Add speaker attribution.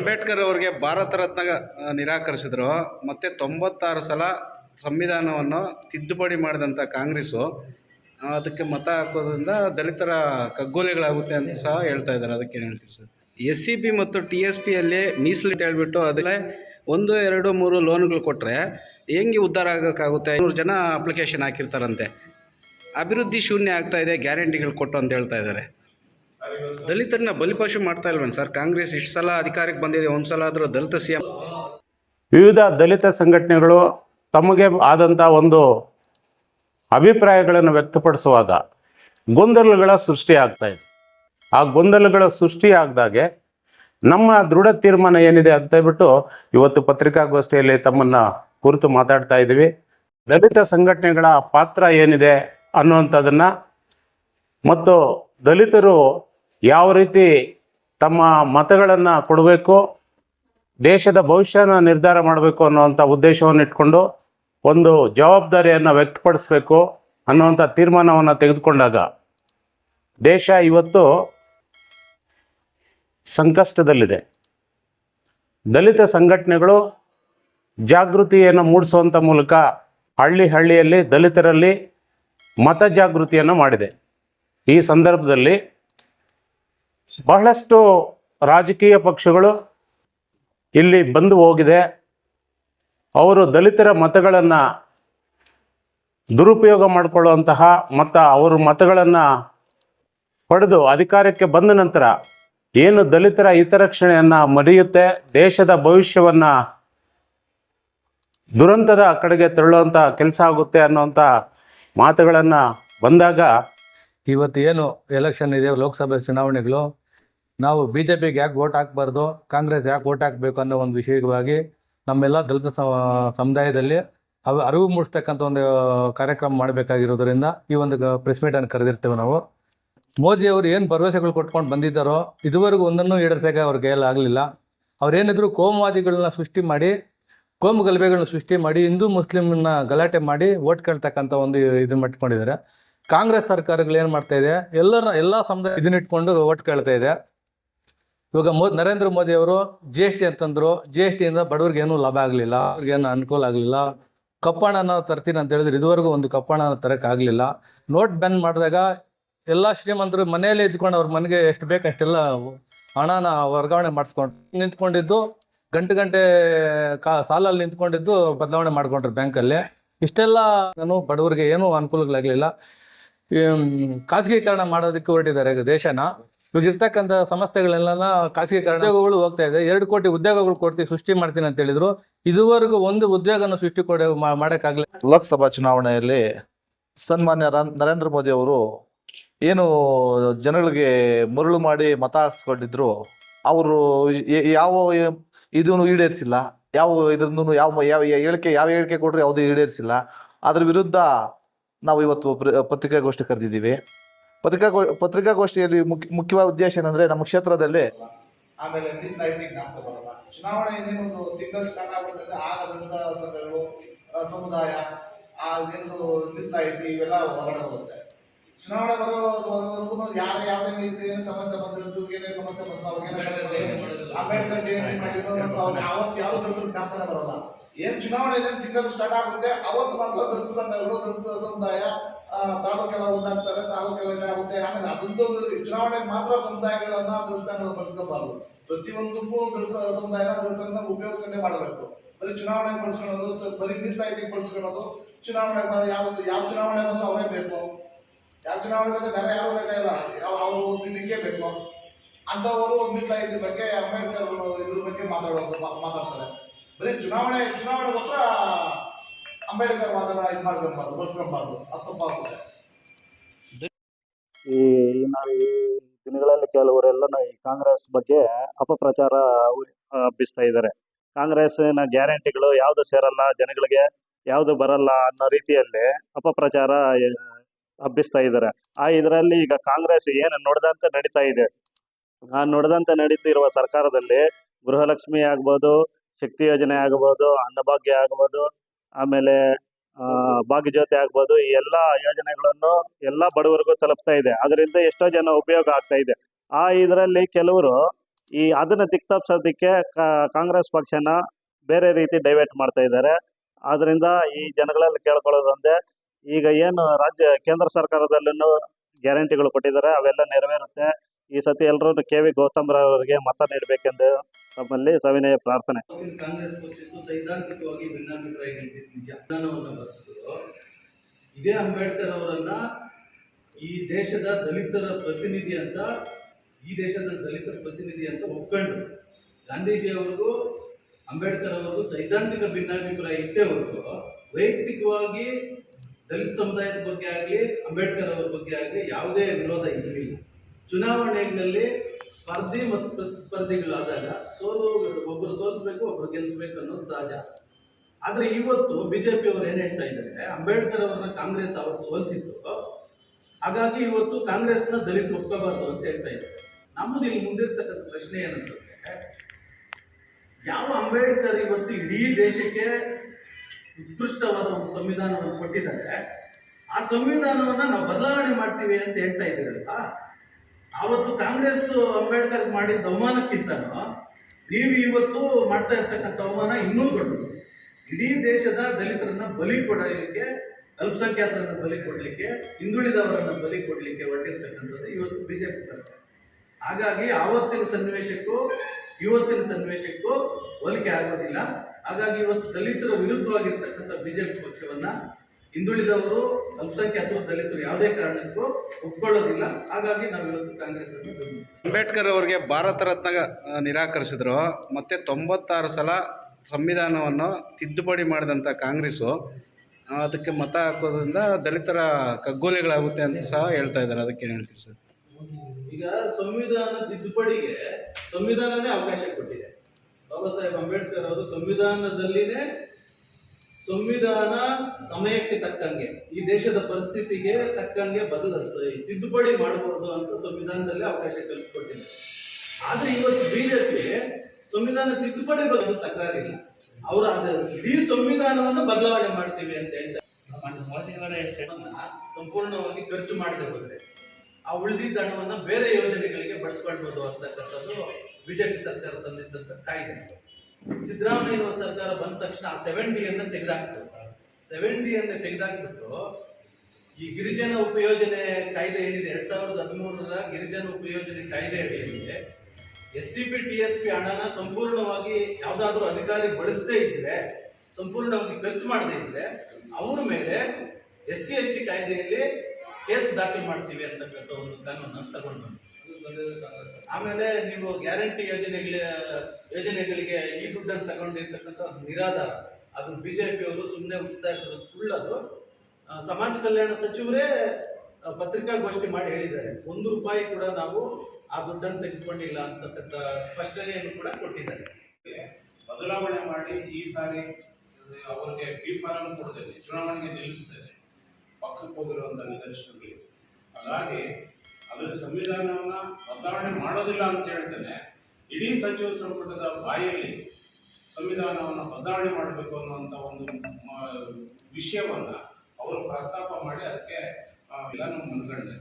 Speaker 1: ಅಂಬೇಡ್ಕರ್ ಅವರಿಗೆ ಭಾರತ ರತ್ನ ನಿರಾಕರಿಸಿದ್ರು. ಮತ್ತೆ ತೊಂಬತ್ತಾರು ಸಲ ಸಂವಿಧಾನವನ್ನು ತಿದ್ದುಪಡಿ ಮಾಡಿದಂಥ ಕಾಂಗ್ರೆಸ್ಸು ಅದಕ್ಕೆ ಮತ ಹಾಕೋದ್ರಿಂದ ದಲಿತರ ಕಗ್ಗೋಲೆಗಳಾಗುತ್ತೆ ಅಂತ ಸಹ ಹೇಳ್ತಾ ಇದ್ದಾರೆ. ಅದಕ್ಕೆ ಏನು ಸರ್? ಎಸ್ ಸಿ ಬಿ ಮತ್ತು ಟಿ ಎಸ್ ಪಿಯಲ್ಲಿ ಮೀಸಲು ಹೇಳ್ಬಿಟ್ಟು ಅದಲ್ಲೇ ಒಂದು, ಎರಡು, ಮೂರು ಲೋನ್ಗಳು ಕೊಟ್ಟರೆ ಹೆಂಗೆ ಉದ್ಧಾರ ಆಗೋಕ್ಕಾಗುತ್ತೆ? ನೂರು ಜನ ಅಪ್ಲಿಕೇಶನ್ ಹಾಕಿರ್ತಾರಂತೆ. ಅಭಿವೃದ್ಧಿ ಶೂನ್ಯ ಆಗ್ತಾ ಇದೆ, ಗ್ಯಾರಂಟಿಗಳು ಕೊಟ್ಟು ಅಂತ ಹೇಳ್ತಾ ಇದ್ದಾರೆ. ದಲಿತರನ್ನ ಬಲಿಪಶು ಮಾಡ್ತಾ ಇಲ್ವೇನು ಸರ್? ಕಾಂಗ್ರೆಸ್ ಇಷ್ಟು ಸಲ ಅಧಿಕಾರಕ್ಕೆ ಬಂದಿದೆ, ಒಂದು ಸಲ ಆದರೂ ದಲಿತ ಸಿಎಂ
Speaker 2: ವಿವಿಧ ದಲಿತ ಸಂಘಟನೆಗಳು ತಮಗೆ ಆದಂಥ ಒಂದು ಅಭಿಪ್ರಾಯಗಳನ್ನು ವ್ಯಕ್ತಪಡಿಸುವಾಗ ಗೊಂದಲಗಳ ಸೃಷ್ಟಿ ಆಗ್ತಾ ಇದೆ. ಆ ಗೊಂದಲಗಳ ಸೃಷ್ಟಿ ಆಗ್ದಾಗೆ ನಮ್ಮ ದೃಢ ತೀರ್ಮಾನ ಏನಿದೆ ಅಂತ ಹೇಳ್ಬಿಟ್ಟು ಇವತ್ತು ಪತ್ರಿಕಾಗೋಷ್ಠಿಯಲ್ಲಿ ತಮ್ಮನ್ನ ಕುರಿತು ಮಾತಾಡ್ತಾ ಇದ್ದೀವಿ. ದಲಿತ ಸಂಘಟನೆಗಳ ಪಾತ್ರ ಏನಿದೆ ಅನ್ನುವಂಥದ್ದನ್ನು ಮತ್ತು ದಲಿತರು ಯಾವ ರೀತಿ ತಮ್ಮ ಮತಗಳನ್ನು ಕೊಡಬೇಕು, ದೇಶದ ಭವಿಷ್ಯನ ನಿರ್ಧಾರ ಮಾಡಬೇಕು ಅನ್ನುವಂಥ ಉದ್ದೇಶವನ್ನು ಇಟ್ಕೊಂಡು ಒಂದು ಜವಾಬ್ದಾರಿಯನ್ನು ವ್ಯಕ್ತಪಡಿಸಬೇಕು ಅನ್ನುವಂಥ ತೀರ್ಮಾನವನ್ನು ತೆಗೆದುಕೊಂಡಾಗ ದೇಶ ಇವತ್ತು ಸಂಕಷ್ಟದಲ್ಲಿದೆ. ದಲಿತ ಸಂಘಟನೆಗಳು ಜಾಗೃತಿಯನ್ನು ಮೂಡಿಸುವಂಥ ಮೂಲಕ ಹಳ್ಳಿ ಹಳ್ಳಿಯಲ್ಲಿ ದಲಿತರಲ್ಲಿ ಮತ ಜಾಗೃತಿಯನ್ನು ಮಾಡಿದೆ. ಈ ಸಂದರ್ಭದಲ್ಲಿ ಬಹಳಷ್ಟು ರಾಜಕೀಯ ಪಕ್ಷಗಳು ಇಲ್ಲಿ ಬಂದು ಹೋಗಿದೆ. ಅವರು ದಲಿತರ ಮತಗಳನ್ನು ದುರುಪಯೋಗ ಮಾಡಿಕೊಳ್ಳುವಂತಹ ಮತ್ತು ಅವರ ಮತಗಳನ್ನು ಪಡೆದು ಅಧಿಕಾರಕ್ಕೆ ಬಂದ ನಂತರ ಏನು ದಲಿತರ ಹಿತರಕ್ಷಣೆಯನ್ನು ಮರೆಯುತ್ತೆ, ದೇಶದ ಭವಿಷ್ಯವನ್ನು ದುರಂತದ ಕಡೆಗೆ ತೆರಳುವಂಥ ಕೆಲಸ ಆಗುತ್ತೆ ಅನ್ನೋಂಥ ಮಾತುಗಳನ್ನು ಬಂದಾಗ
Speaker 3: ಇವತ್ತು ಏನು ಎಲೆಕ್ಷನ್ ಇದೆ ಲೋಕಸಭೆ ಚುನಾವಣೆಗಳು ನಾವು ಬಿ ಜೆ ಪಿಗೆ ಯಾಕೆ ವೋಟ್ ಹಾಕ್ಬಾರ್ದು ಕಾಂಗ್ರೆಸ್ ಯಾಕೆ ವೋಟ್ ಹಾಕಬೇಕು ಅನ್ನೋ ಒಂದು ವಿಷಯವಾಗಿ ನಮ್ಮೆಲ್ಲ ದಲಿತ ಸಮುದಾಯದಲ್ಲಿ ಅವ, ಅರಿವು ಮೂಡಿಸ್ತಕ್ಕಂಥ ಒಂದು ಕಾರ್ಯಕ್ರಮ ಮಾಡಬೇಕಾಗಿರೋದ್ರಿಂದ ಈ ಒಂದು ಪ್ರೆಸ್ ಮೀಟನ್ನು ಕರೆದಿರ್ತೇವೆ ನಾವು. ಮೋದಿ ಅವರು ಏನು ಭರವಸೆಗಳು ಕೊಟ್ಕೊಂಡು ಬಂದಿದ್ದಾರೋ ಇದುವರೆಗೂ ಒಂದನ್ನು ಈಡೇರಿಸಕ್ಕೆ ಅವ್ರ ಕೈಯಲ್ಲಿ ಆಗಲಿಲ್ಲ. ಅವ್ರೇನಿದ್ರು ಕೋಮುವಾದಿಗಳನ್ನ ಸೃಷ್ಟಿ ಮಾಡಿ, ಕೋಮು ಗಲಭೆಗಳನ್ನ ಸೃಷ್ಟಿ ಮಾಡಿ, ಹಿಂದೂ ಮುಸ್ಲಿಮ್ನ ಗಲಾಟೆ ಮಾಡಿ ಓಟ್ ಕೇಳ್ತಕ್ಕಂಥ ಒಂದು ಇದು ಮಾಡ್ಕೊಂಡಿದ್ದಾರೆ. ಕಾಂಗ್ರೆಸ್ ಸರ್ಕಾರಗಳು ಏನು ಮಾಡ್ತಾ ಇದೆ, ಎಲ್ಲರ, ಎಲ್ಲ ಸಮುದಾಯ ಇದನ್ನಿಟ್ಕೊಂಡು ಓಟ್ ಕೇಳ್ತಾ ಇದೆ. ಇವಾಗ ಮೋ, ನರೇಂದ್ರ ಮೋದಿ ಅವರು ಜಿ ಎಸ್ ಟಿ ಅಂತಂದ್ರು ಜಿ ಎಸ್ ಟಿಯಿಂದ ಬಡವ್ರಿಗೆ ಲಾಭ ಆಗಲಿಲ್ಲ ಅವ್ರಿಗೇನು ಅನುಕೂಲ ಆಗಲಿಲ್ಲ. ಕಪ್ಪಣನ ತರ್ತೀನಿ ಅಂತ ಹೇಳಿದ್ರೆ ಇದುವರೆಗೂ ಒಂದು ಕಪ್ಪಣನ ತರಕ್ಕಾಗಲಿಲ್ಲ ನೋಟ್ ಬ್ಯಾನ್ ಮಾಡಿದಾಗ ಎಲ್ಲ ಶ್ರೀಮಂತರು ಮನೆಯಲ್ಲೇ ಇದ್ಕೊಂಡು ಅವ್ರ ಮನೆಗೆ ಎಷ್ಟು ಬೇಕು ಅಷ್ಟೆಲ್ಲ ಹಣನ ವರ್ಗಾವಣೆ ಮಾಡಿಸ್ಕೊಂಡು, ನಿಂತ್ಕೊಂಡಿದ್ದು, ಗಂಟೆ ಗಂಟೆ ಕಾ, ಸಾಲಲ್ಲಿ ನಿಂತ್ಕೊಂಡಿದ್ದು ಬದಲಾವಣೆ ಮಾಡ್ಕೊಂಡ್ರು ಬ್ಯಾಂಕಲ್ಲಿ. ಇಷ್ಟೆಲ್ಲ ನಾನು ಬಡವರಿಗೆ ಏನೂ ಅನುಕೂಲಗಳಾಗಲಿಲ್ಲ. ಖಾಸಗೀಕರಣ ಮಾಡೋದಕ್ಕೆ ಹೊರಟಿದ್ದಾರೆ ದೇಶನ. ಇವಾಗ ಇರ್ತಕ್ಕಂಥ ಖಾಸಗೀಕರಣ ಉದ್ಯೋಗಗಳು ಹೋಗ್ತಾ ಇದೆ. ಎರಡು ಕೋಟಿ ಉದ್ಯೋಗಗಳು ಕೊಡ್ತೀವಿ ಸೃಷ್ಟಿ ಮಾಡ್ತೀನಿ ಅಂತ ಹೇಳಿದ್ರು. ಇದುವರೆಗೂ ಒಂದು ಉದ್ಯೋಗನ ಸೃಷ್ಟಿ ಕೊಡ ಮಾ- ಮಾಡಕ್ಕಾಗ್ಲಿಲ್ಲ.
Speaker 4: ಲೋಕಸಭಾ ಚುನಾವಣೆಯಲ್ಲಿ ಸನ್ಮಾನ್ಯ ನರೇಂದ್ರ ಮೋದಿ ಅವರು ಏನು ಜನಗಳಿಗೆ ಮರಳು ಮಾಡಿ ಮತ ಹಾಕ್ಸ್ಕೊಂಡಿದ್ರು. ಅವರು ಯಾವ ಇದನ್ನು ಈಡೇರಿಸಿಲ್ಲ. ಯಾವ ಇದನ್ನು ಯಾವ ಯಾವ ಹೇಳಿಕೆ ಯಾವ ಹೇಳಿಕೆ ಕೊಟ್ಟರು ಯಾವುದು ಈಡೇರಿಸಿಲ್ಲ. ಅದ್ರ ವಿರುದ್ಧ ನಾವು ಇವತ್ತು ಪತ್ರಿಕಾಗೋಷ್ಠಿ ಕರೆದಿದ್ದೀವಿ. ಪತ್ರಿಕಾಗೋ ಪತ್ರಿಕಾಗೋಷ್ಠಿಯಲ್ಲಿ ಮುಖ್ಯ ಮುಖ್ಯವಾದ ಉದ್ದೇಶ ಏನಂದ್ರೆ ನಮ್ಮ ಕ್ಷೇತ್ರದಲ್ಲಿ ಆಮೇಲೆ ಚುನಾವಣೆ ಇನ್ನೇನೊಂದು ತಿಂಗಳು ಸ್ಟಾರ್ಟ್ ಆಗುತ್ತೆ ಆಗದಂತ ಸಂಘಗಳು ಸಮುದಾಯ ಆ ಏನು ಮೀಸಲಾತಿ ಇವೆಲ್ಲ ಹೊರಗಡೆ ಹೋಗುತ್ತೆ. ಚುನಾವಣೆ ಬರೋವರೆಗೂ ಯಾರು ಯಾವುದೇ ರೀತಿ ಏನು ಸಮಸ್ಯೆ ಬಂದಿರೋದು ಏನೇ ಸಮಸ್ಯೆ ಬಂದ ಅಂಬೇಡ್ಕರ್ ಜಯಂತಿ ಮಾಡಿದ್ರು. ಅವಾಗ ಅವತ್ತು ಯಾವ ದಲಿತರ ಜ್ಞಾಪನ ಬರೋಲ್ಲ. ಏನ್ ಚುನಾವಣೆ ಏನೇನು ತಿಂಗಳು ಸ್ಟಾರ್ಟ್ ಆಗುತ್ತೆ ಅವತ್ತು ಮಾತ್ರ ದಲಿತ ಸಂಘಗಳು ದಲಿತ ಸಮುದಾಯ ತಾಲೂಕೆಲ್ಲ ಒಂದಾಗ್ತಾರೆ, ತಾಲೂಕೆಲ್ಲ ಇದಾಗುತ್ತೆ. ಆಮೇಲೆ ಅದೊಂದು ಚುನಾವಣೆಗೆ ಮಾತ್ರ ಸಮುದಾಯಗಳನ್ನ ದೇವಸ್ಥಾನಗಳು ಬಳಸ್ಕೋಬಾರದು. ಪ್ರತಿಯೊಂದಕ್ಕೂ ಒಂದು ಸಮುದಾಯನ ದೇವಸ್ಥಾನ ಉಪಯೋಗಿಸ್ಕೊಂಡೇ ಮಾಡಬೇಕು. ಬರೀ ಚುನಾವಣೆ ಬಳಸ್ಕೊಳ್ಳೋದು ಬರೀ ಮೀಸಲಾತಿ ಬಳಸ್ಕೊಳ್ಳೋದು, ಚುನಾವಣೆ ಯಾವ ಯಾವ ಚುನಾವಣೆ ಬಂದು ಅವರೇ ಬೇಕು. ಯಾವ ಚುನಾವಣೆ ಬಂದ್ರೆ ಬೇರೆ ಯಾರು ಬೇಕಾಗಿಲ್ಲ ಯಾವ, ಅವರು ಇದಕ್ಕೆ ಬೇಕು. ಅಂತವರು ಮೀಸಲಾತಿ ಬಗ್ಗೆ ಅಂಬೇಡ್ಕರ್ ಇದ್ರ ಬಗ್ಗೆ ಮಾತಾಡೋದು ಮಾತಾಡ್ತಾರೆ. ಬರೀ ಚುನಾವಣೆ, ಚುನಾವಣೆಗೋಸ್ಕರ ಅಂಬೇಡ್ಕರ್ ವಾದನ ಇದು ಮಾಡ್ಕೊಬಾರ್ದು ಬಳಸ್ಕೊಬಾರ್ದು ಹತ್ತಬಾರ್ದು
Speaker 5: ಈ ಈ ದಿನಗಳಲ್ಲಿ ಕೆಲವರೆಲ್ಲ ಈ ಕಾಂಗ್ರೆಸ್ ಬಗ್ಗೆ ಅಪಪ್ರಚಾರ ಹಬ್ಬಿಸ್ತಾ ಇದ್ದಾರೆ. ನ ಗ್ಯಾರಂಟಿಗಳು ಯಾವುದು ಸೇರಲ್ಲ, ಜನಗಳಿಗೆ ಯಾವುದು ಬರಲ್ಲ ಅನ್ನೋ ರೀತಿಯಲ್ಲಿ ಅಪಪ್ರಚಾರ ಹಬ್ಬಿಸ್ತಾ ಇದ್ದಾರೆ. ಆ ಇದರಲ್ಲಿ ಈಗ ಕಾಂಗ್ರೆಸ್ ಏನು ನೋಡ್ದಂತೆ ನಡೀತಾ ಇದೆ. ಆ ನೋಡ್ದಂತೆ ನಡೀತಿರುವ ಸರ್ಕಾರದಲ್ಲಿ ಗೃಹಲಕ್ಷ್ಮಿ ಆಗ್ಬೋದು, ಶಕ್ತಿ ಯೋಜನೆ ಆಗ್ಬೋದು, ಅನ್ನಭಾಗ್ಯ ಆಗ್ಬೋದು ಆಮೇಲೆ ಭಾಗ್ಯಜ್ಯೋತಿ ಆಗ್ಬೋದು, ಈ ಎಲ್ಲ ಯೋಜನೆಗಳನ್ನು ಎಲ್ಲ ಬಡವರಿಗೂ ತಲುಪ್ತಾ ಇದೆ. ಅದರಿಂದ ಎಷ್ಟೋ ಜನ ಉಪಯೋಗ ಆಗ್ತಾ ಇದೆ. ಆ ಇದರಲ್ಲಿ ಕೆಲವರು ಈ ಅದನ್ನು ತಿಕ್ತಪ್ಸೋದಕ್ಕೆ ಕಾಂಗ್ರೆಸ್ ಪಕ್ಷನ ಬೇರೆ ರೀತಿ ಡೈವರ್ಟ್ ಮಾಡ್ತಾ ಇದ್ದಾರೆ. ಆದ್ರಿಂದ ಈ ಜನಗಳಲ್ಲಿ ಕೇಳ್ಕೊಳ್ಳೋದಂದ್ರೆ ಈಗ ಏನು ರಾಜ್ಯ, ಕೇಂದ್ರ ಸರ್ಕಾರದಲ್ಲೂ ಗ್ಯಾರಂಟಿಗಳು ಕೊಟ್ಟಿದ್ದಾರೆ, ಅವೆಲ್ಲ ನೆರವೇರುತ್ತೆ. ಈ ಸತಿ ಎಲ್ಲರೂ ಕೆ ವಿ ಗೌತಮ್ ರಾವ್ ಅವರಿಗೆ ಮತ ನೀಡಬೇಕೆಂದು ತಮ್ಮಲ್ಲಿ ಸವಿನಯ ಪ್ರಾರ್ಥನೆ.
Speaker 6: ಕಾಂಗ್ರೆಸ್ ಸೈದ್ಧಾಂತಿಕವಾಗಿ ಭಿನ್ನಾಭಿಪ್ರಾಯ ಇದೇ ಅಂಬೇಡ್ಕರ್ ಅವರನ್ನ ಈ ದೇಶದ ದಲಿತರ ಪ್ರತಿನಿಧಿ ಅಂತ, ಈ ದೇಶದ ದಲಿತರ ಪ್ರತಿನಿಧಿ ಅಂತ ಒಪ್ಕೊಂಡ್ರು. ಗಾಂಧೀಜಿ ಅವ್ರಿಗೂ ಅಂಬೇಡ್ಕರ್ ಅವ್ರಿಗೂ ಸೈದ್ಧಾಂತಿಕ ಭಿನ್ನಾಭಿಪ್ರಾಯ ಇದ್ದೇ ಹೊರತು, ವೈಯಕ್ತಿಕವಾಗಿ ದಲಿತ ಸಮುದಾಯದ ಬಗ್ಗೆ ಆಗಲಿ, ಅಂಬೇಡ್ಕರ್ ಅವ್ರ ಬಗ್ಗೆ ಆಗಲಿ ಯಾವುದೇ ವಿರೋಧ ಇರಲಿಲ್ಲ. ಚುನಾವಣೆಗಳಲ್ಲಿ ಸ್ಪರ್ಧಿ ಮತ್ತು ಪ್ರತಿಸ್ಪರ್ಧಿಗಳಾದಾಗ ಸೋಲು ಒಬ್ಬರು ಸೋಲಿಸ್ಬೇಕು, ಒಬ್ರು ಗೆಲ್ಲಿಸ್ಬೇಕು ಅನ್ನೋದು ಸಹಜ. ಆದರೆ ಇವತ್ತು ಬಿಜೆಪಿ ಅವರು ಏನು ಹೇಳ್ತಾ ಇದ್ದಾರೆ, ಅಂಬೇಡ್ಕರ್ ಅವರನ್ನ ಕಾಂಗ್ರೆಸ್ ಅವತ್ತು ಸೋಲಿಸಿತ್ತು. ಹಾಗಾಗಿ ಇವತ್ತು ಕಾಂಗ್ರೆಸ್ನ ದಲಿತ ಒಪ್ಕೋಬಾರ್ದು ಅಂತ ಹೇಳ್ತಾ ಇದ್ದಾರೆ. ನಮ್ಮದು ಇಲ್ಲಿ ಮುಂದಿರ್ತಕ್ಕಂಥ ಪ್ರಶ್ನೆ ಏನಂತಂದ್ರೆ ಯಾವ ಅಂಬೇಡ್ಕರ್ ಇವತ್ತು ಇಡೀ ದೇಶಕ್ಕೆ ಉತ್ಕೃಷ್ಟವಾದ ಒಂದು ಸಂವಿಧಾನವನ್ನು ಕೊಟ್ಟಿದ್ದಾರೆ, ಆ ಸಂವಿಧಾನವನ್ನ ನಾವು ಬದಲಾವಣೆ ಮಾಡ್ತೀವಿ ಅಂತ ಹೇಳ್ತಾ ಇದ್ದೀರಲ್ವಾ? ಆವತ್ತು ಕಾಂಗ್ರೆಸ್ ಅಂಬೇಡ್ಕರ್ ಮಾಡಿದ ಅವಮಾನಕ್ಕಿಂತನೂ ನೀವು ಇವತ್ತು ಮಾಡ್ತಾ ಇರ್ತಕ್ಕಂಥ ಅವಮಾನ ಇನ್ನೂ ದೊಡ್ಡದು. ಇಡೀ ದೇಶದ ದಲಿತರನ್ನ ಬಲಿ ಕೊಡಲಿಕ್ಕೆ, ಅಲ್ಪಸಂಖ್ಯಾತರನ್ನ ಬಲಿ ಕೊಡಲಿಕ್ಕೆ, ಹಿಂದುಳಿದವರನ್ನ ಬಲಿ ಕೊಡಲಿಕ್ಕೆ ಹೊರಟಿರ್ತಕ್ಕಂಥದ್ದು ಇವತ್ತು ಬಿಜೆಪಿ ಸರ್ಕಾರ. ಹಾಗಾಗಿ ಆವತ್ತಿನ ಸನ್ನಿವೇಶಕ್ಕೂ, ಇವತ್ತಿನ ಸನ್ನಿವೇಶಕ್ಕೂ ಹೋಲಿಕೆ ಆಗೋದಿಲ್ಲ. ಹಾಗಾಗಿ ಇವತ್ತು ದಲಿತರ ವಿರುದ್ಧವಾಗಿರ್ತಕ್ಕಂಥ ಬಿಜೆಪಿ ಪಕ್ಷವನ್ನ ಹಿಂದುಳಿದವರು ಅಲ್ಪಸಂಖ್ಯಾತರು ದಲಿತರು ಯಾವುದೇ ಕಾರಣಕ್ಕೂ ಒಪ್ಕೊಳ್ಳೋದಿಲ್ಲ. ಹಾಗಾಗಿ ನಾವು ಇವತ್ತು ಕಾಂಗ್ರೆಸ್
Speaker 1: ಅಂಬೇಡ್ಕರ್ ಅವರಿಗೆ ಭಾರತ ರತ್ನ ನಿರಾಕರಿಸಿದ್ರು. ಮತ್ತೆ ತೊಂಬತ್ತಾರು ಸಲ ಸಂವಿಧಾನವನ್ನು ತಿದ್ದುಪಡಿ ಮಾಡಿದಂಥ ಕಾಂಗ್ರೆಸ್ಸು ಅದಕ್ಕೆ ಮತ ಹಾಕೋದ್ರಿಂದ ದಲಿತರ ಕಗ್ಗೊಲೆಗಳಾಗುತ್ತೆ ಅಂತ ಸಹ ಹೇಳ್ತಾ ಇದ್ದಾರೆ. ಅದಕ್ಕೆ ಏನು ಹೇಳ್ತೀರಿ ಸರ್?
Speaker 6: ಈಗ ಸಂವಿಧಾನ ತಿದ್ದುಪಡಿಗೆ ಸಂವಿಧಾನನೇ ಅವಕಾಶ ಕೊಟ್ಟಿದೆ. ಬಾಬಾ ಸಾಹೇಬ್ ಅಂಬೇಡ್ಕರ್ ಅವರು ಸಂವಿಧಾನದಲ್ಲಿನೇ ಸಂವಿಧಾನ ಸಮಯಕ್ಕೆ ತಕ್ಕಂಗೆ, ಈ ದೇಶದ ಪರಿಸ್ಥಿತಿಗೆ ತಕ್ಕಂಗೆ ಬದಲಿಸ ತಿದ್ದುಪಡಿ ಮಾಡಬಹುದು ಅಂತ ಸಂವಿಧಾನದಲ್ಲಿ ಅವಕಾಶ ಕಲ್ಪಿಸ್ಕೊಟ್ಟಿದೆ. ಆದ್ರೆ ಇವತ್ತು ಬಿಜೆಪಿ ಸಂವಿಧಾನ ತಿದ್ದುಪಡಿ ಬಗ್ಗೆ ತಕರಾರಿಲ್ಲ. ಅವರು ಅದ ಇಡೀ ಸಂವಿಧಾನವನ್ನು ಬದಲಾವಣೆ ಮಾಡ್ತೀವಿ ಅಂತ ಹೇಳ್ತಾರೆ. ಸಂಪೂರ್ಣವಾಗಿ ಖರ್ಚು ಮಾಡದೆ ಹೋದ್ರೆ, ಆ ಉಳಿದಿದ್ದ ಹಣವನ್ನ ಬೇರೆ ಯೋಜನೆಗಳಿಗೆ ಬಳಸ್ಕೊಳ್ಬೋದು ಅಂತಕ್ಕಂಥದ್ದು ಬಿಜೆಪಿ ಸರ್ಕಾರ ತಂದಿದ್ದಂಥ ಕಾಯ್ದೆ. ಸಿದ್ದರಾಮಯ್ಯ ಸರ್ಕಾರ ಬಂದ ತಕ್ಷಣ ಆ ಸೆವೆನ್ ಡಿ ಅನ್ನ ತೆಗೆದಾಕ್ತು ಸೆವೆನ್ ಡಿ ಅನ್ನ ತೆಗೆದಾಕ್ಬಿಟ್ಟು ಈ ಗಿರಿಜನ ಉಪಯೋಜನೆ ಕಾಯ್ದೆ ಏನಿದೆ ಎರಡ್ ಸಾವಿರದ ಹದಿಮೂರರ ಗಿರಿಜನ ಉಪಯೋಜನೆ ಕಾಯ್ದೆ ಅಡಿಯಲ್ಲಿ S C P T S P ಹಣನ ಸಂಪೂರ್ಣವಾಗಿ ಯಾವ್ದಾದ್ರು ಅಧಿಕಾರಿ ಬಳಸದೇ ಇದ್ರೆ, ಸಂಪೂರ್ಣವಾಗಿ ಖರ್ಚು ಮಾಡದೇ ಇದ್ರೆ, ಅವ್ರ ಮೇಲೆ ಎಸ್ ಸಿ ಎಸ್ ಟಿ ಕಾಯ್ದೆಯಲ್ಲಿ ಕೇಸ್ ದಾಖಲು ಮಾಡ್ತೀವಿ ಅಂತಕ್ಕಂಥ ಒಂದು ಕಾನೂನನ್ನು ತಗೊಂಡು ಬಂದ್ರು. ಆಮೇಲೆ ನೀವು ಗ್ಯಾರಂಟಿ ಯೋಜನೆಗಳಿಗೆ ಯೋಜನೆಗಳಿಗೆ ಈ ದುಡ್ಡನ್ನು ತಗೊಂಡಿರ್ತಕ್ಕಂಥ ನಿರಾಧಾರ. ಅದು ಬಿಜೆಪಿ ಅವರು ಸುಮ್ಮನೆ ಉಳಿಸ್ತಾ ಇರೋದು ಸುಳ್ಳದು ಸಮಾಜ ಕಲ್ಯಾಣ ಸಚಿವರೇ ಪತ್ರಿಕಾಗೋಷ್ಠಿ ಮಾಡಿ ಹೇಳಿದ್ದಾರೆ. ಒಂದು ರೂಪಾಯಿ ಕೂಡ ನಾವು ಆ ದುಡ್ಡನ್ನು ತೆಗೆದುಕೊಂಡಿಲ್ಲ ಅಂತಕ್ಕಂಥ ಸ್ಪಷ್ಟನೆಯನ್ನು ಕೂಡ ಕೊಟ್ಟಿದ್ದಾರೆ.
Speaker 2: ಬದಲಾವಣೆ ಮಾಡಿ ಈ ಸಾರಿ ಅವರಿಗೆ ಫಾರಂ ಕೊಡ್ತೇನೆ. ಚುನಾವಣೆಗೆ ನಿಲ್ಲಿಸ್ತದೆ ಪಕ್ಕಕ್ಕೆ ಹೋಗಿರುವಂತಹ ನಿದರ್ಶನಗಳಿವೆ ಹಾಗಾಗಿ ಅದರ ಸಂವಿಧಾನವನ್ನು ಬದಲಾವಣೆ ಮಾಡೋದಿಲ್ಲ ಅಂತ ಹೇಳ್ತೇನೆ. ಇಡೀ ಸಚಿವ ಸಂಪುಟದ ಬಾಯಲ್ಲಿ ಸಂವಿಧಾನವನ್ನು ಬದಲಾವಣೆ ಮಾಡಬೇಕು ಅನ್ನುವಂಥ ಒಂದು ವಿಷಯವನ್ನು ಅವರು ಪ್ರಸ್ತಾಪ ಮಾಡಿ ಅದಕ್ಕೆ ಆ, ವಿಧಾನ ಮನಗಂಡೆ